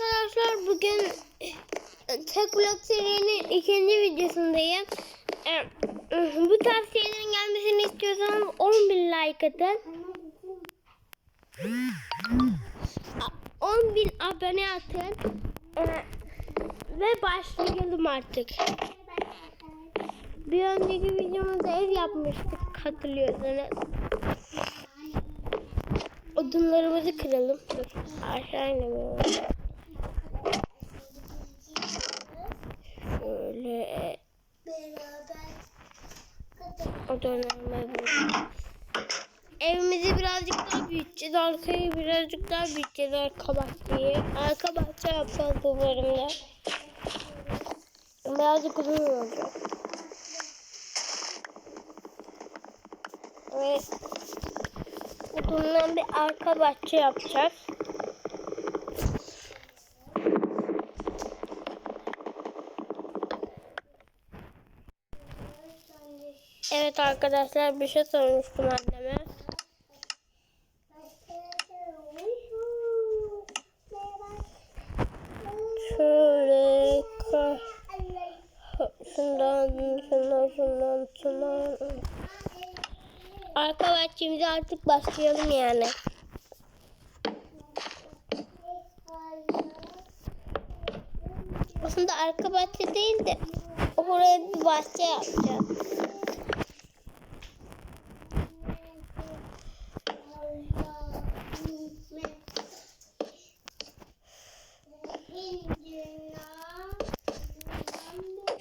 arkadaşlar bugün e, tek blok serinin ikinci videosundayım. E, Bu tarz şeylerin gelmesini istiyorsanız 10 bin like atın. A- 10 bin abone atın. E, Ve başlayalım artık. Bir önceki videomuzda ev yapmıştık hatırlıyorsanız. Odunlarımızı kıralım. Dur aşağı inemiyorum. Şöyle odunlarımı Evimizi birazcık daha büyüteceğiz. Arkayı birazcık daha büyüteceğiz arka bahçeyi. Arka bahçe yapacağız bölümde. Birazcık uzun olacak. Ve bundan bir arka bahçe yapacağız. Evet arkadaşlar bir şey sormuştum anneme. Şöyle şundan şundan şundan şundan Arka bahçemize artık başlayalım yani. Aslında arka bahçe değil de oraya bir bahçe yapacağız.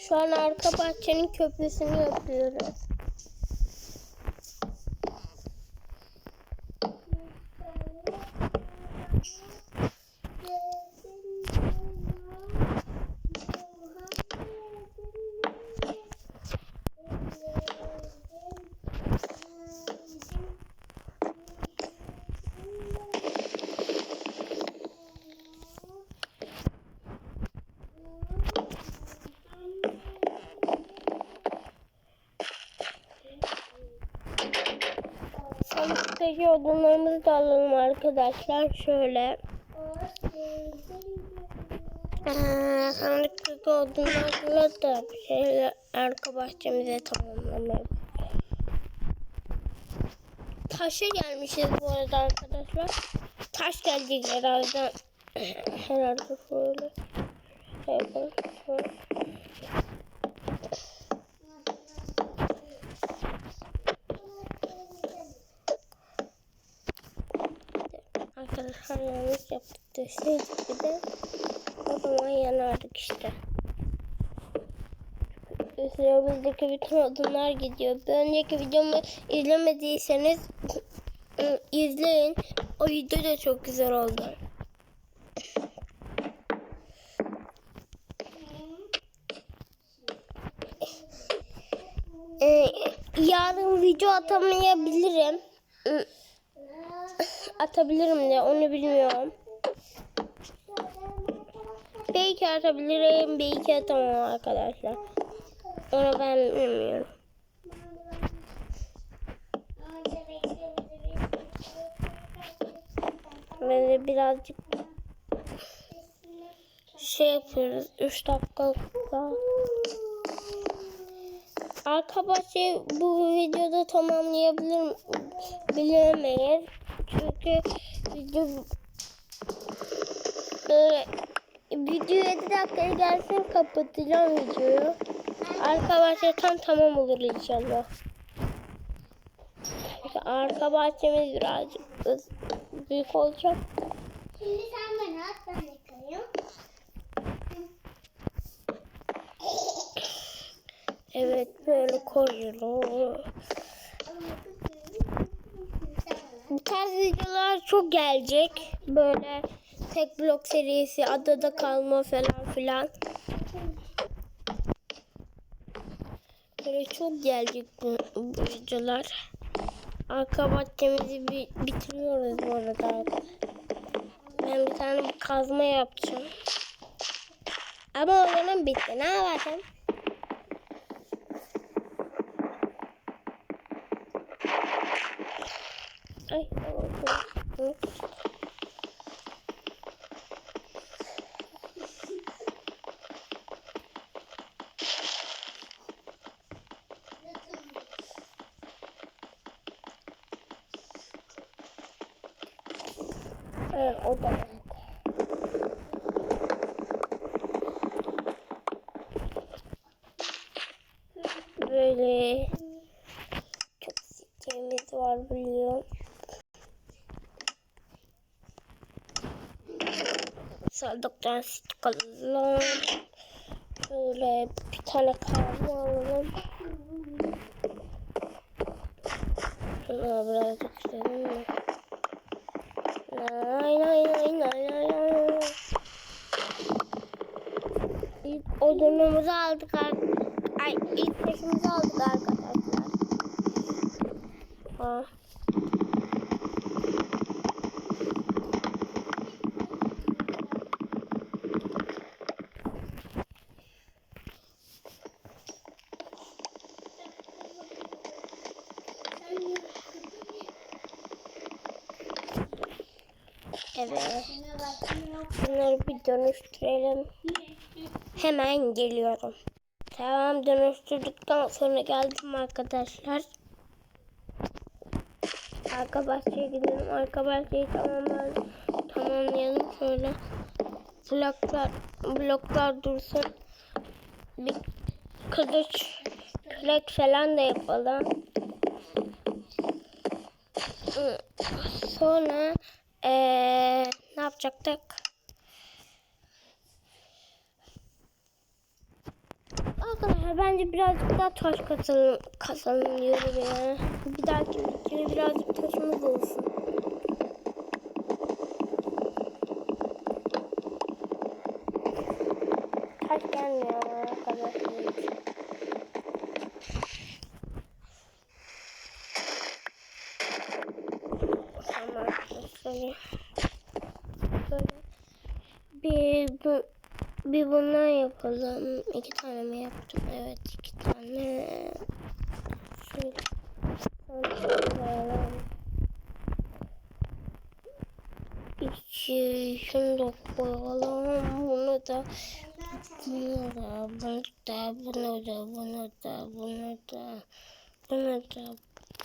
Şu an arka bahçenin köprüsünü yapıyoruz. Sandıktaki odunlarımızı da alalım arkadaşlar. Şöyle. Ee, sandıktaki odunlarla da bir şeyler arka bahçemize tamamlamayı. Taşa gelmişiz bu arada arkadaşlar. Taş gelecek herhalde. herhalde şöyle. Yapalım. Şöyle. Yanlış yaptık deseydik bir de o zaman yanardık işte. Üzerimizdeki bütün odunlar gidiyor. Bir önceki videomu izlemediyseniz ıı, izleyin. O video da çok güzel oldu. Ee, yarın video atamayabilirim. Atabilirim de onu bilmiyorum. Belki atabilirim, belki atamam arkadaşlar. Onu ben bilmiyorum. Böyle birazcık şey yapıyoruz. 3 dakika daha. Arka bahçe bu videoda tamamlayabilirim bilemeyiz. Çünkü video böyle video 7 dakikaya gelsin kapatacağım videoyu. Arka bahçe tam tamam olur inşallah. İşte arka bahçemiz birazcık büyük olacak. Şimdi sen bana at ben yıkayayım. Evet böyle koyuyoruz. Tarz videolar çok gelecek. Böyle tek blok serisi, adada kalma falan filan. Böyle çok gelecek bu, bu videolar. Arka bahçemizi bi- bitiriyoruz bu arada. Ben bir tane kazma yapacağım. Ama o zaman bitti. Ne yapacağım? Ay o da. Böyle çok sitemiz var biliyorum. Sandıktan sit alalım. Şöyle bir tane kahve alalım. Şuna birazcık sürelim mi? Nay nay nay nay nay nay. İlk odunumuzu aldık Ay ilk taşımızı aldık arkadaşlar. Evet. Bunları bir dönüştürelim. Hemen geliyorum. Tamam dönüştürdükten sonra geldim arkadaşlar. Arka bahçeye gidelim. Arka bahçeyi tamamlayalım. Tamamlayalım şöyle. Bloklar, bloklar dursun. Bir kılıç, kürek falan da yapalım. Sonra eee ne yapacaktık? Arkadaşlar bence birazcık daha taş kasalım, kasalım ya. Bir dahaki videoya birazcık taşımız olsun. Taş gelmiyor arkadaşlar. Tamam. Şöyle. Böyle. Bir, bu, bir bundan yapalım. İki tane mi yaptım? Evet iki tane. Şöyle. İki, şunu da koyalım. Bunu da bunu da, bunu da, bunu da, bunu da, bunu da, bunu da, bunu da,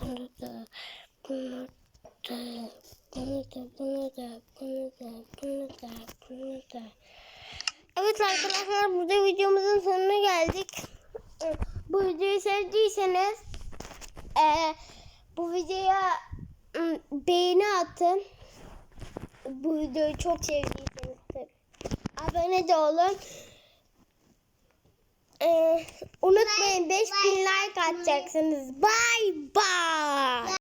bunu da, bunu da, bunu da, bunu da, bunu da, bunu da. Evet arkadaşlar burada videomuzun sonuna geldik. Bu videoyu sevdiyseniz eee, bu videoya beğeni atın. Bu videoyu çok sevdiyseniz. Abone de olun. Ee, unutmayın 5000 like atacaksınız. Bye bye.